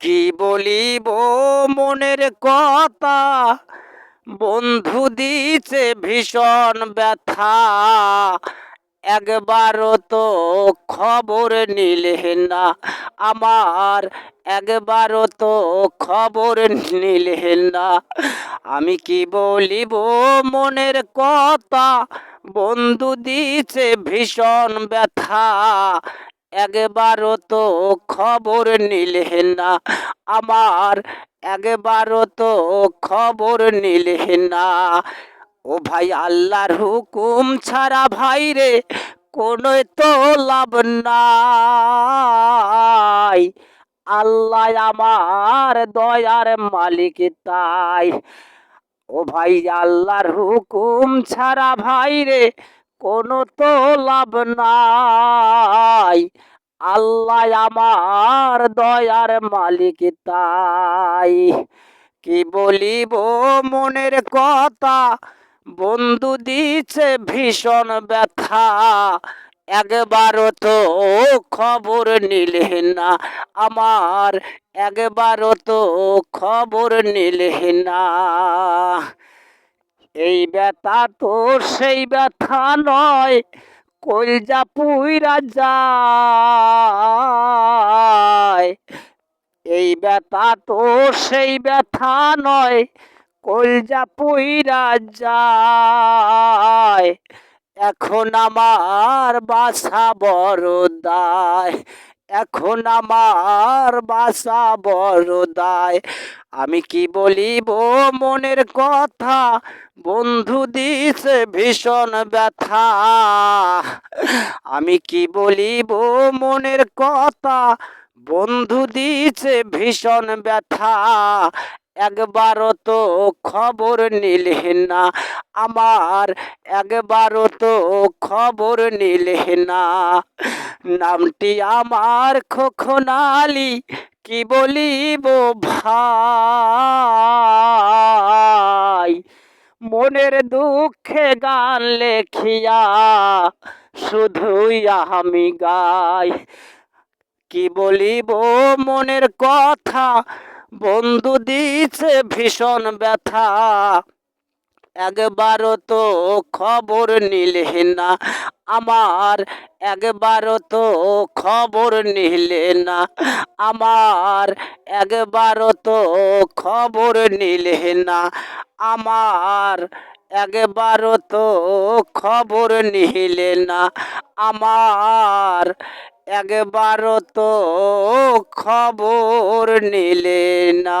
কি বলিব মনের কথা? বন্ধু দিছে ভীষণ ব্যথা। একবারও তো খবর নিলে না। আমার একবারও তো খবর নিলে না। আমি কি বলিব মনের কথা? বন্ধু দিছে ভীষণ ব্যথা। একবারও তো খবর নিলে না আমার, একবারও তো খবর নিলে না। ও ভাই আল্লাহর হুকুম ছাড়া ভাই রে কোনো তো লাভ নাই। আল্লাহ আমার দয়ার মালিক তাই। ও ভাই আল্লাহর হুকুম ছাড়া ভাই রে কোনো তো লাভ নাই। আল্লাহ আমার দয়ার মালিক তাই। কি বলিব মনের কথা? বন্ধু দিছে ভীষণ ব্যথা। একবারও তো খবর নিলে না আমার একবারও তো খবর নিলে না। এই ব্যথা তো সেই ব্যথা নয় কলজা পুইরা যায়। এই ব্যথা তো সেই ব্যথা নয়, কলজা পুইরা যায়। এখন আমার বাসা বড় দায়, এখন আমার বাসা বড় দায়। আমি কি বলিব মনের কথা? বন্ধু দিছে ভীষণ ব্যথা। আমি কি বলিব? মনের কথা বন্ধু দিছে ভীষণ ব্যথা। একবারও তো খবর নিলে না আমার। একবারও তো খবর নিলে না। নামটি আমার খোখনালি কি বলিব ভাই? মনের দুঃখে গান লেখিয়া শুধুই আমি গাই। কি বলিব মনের কথা? বন্ধু দিছে ভীষণ ব্যথা। একবারও তো খবর নিলে না। আমার একবারও তো খবর নিলে না। আমার একবারও তো খবর নিলে না। আমার একবারও তো খবর নিলে না আমার। একবারও তো খবর নিলে না।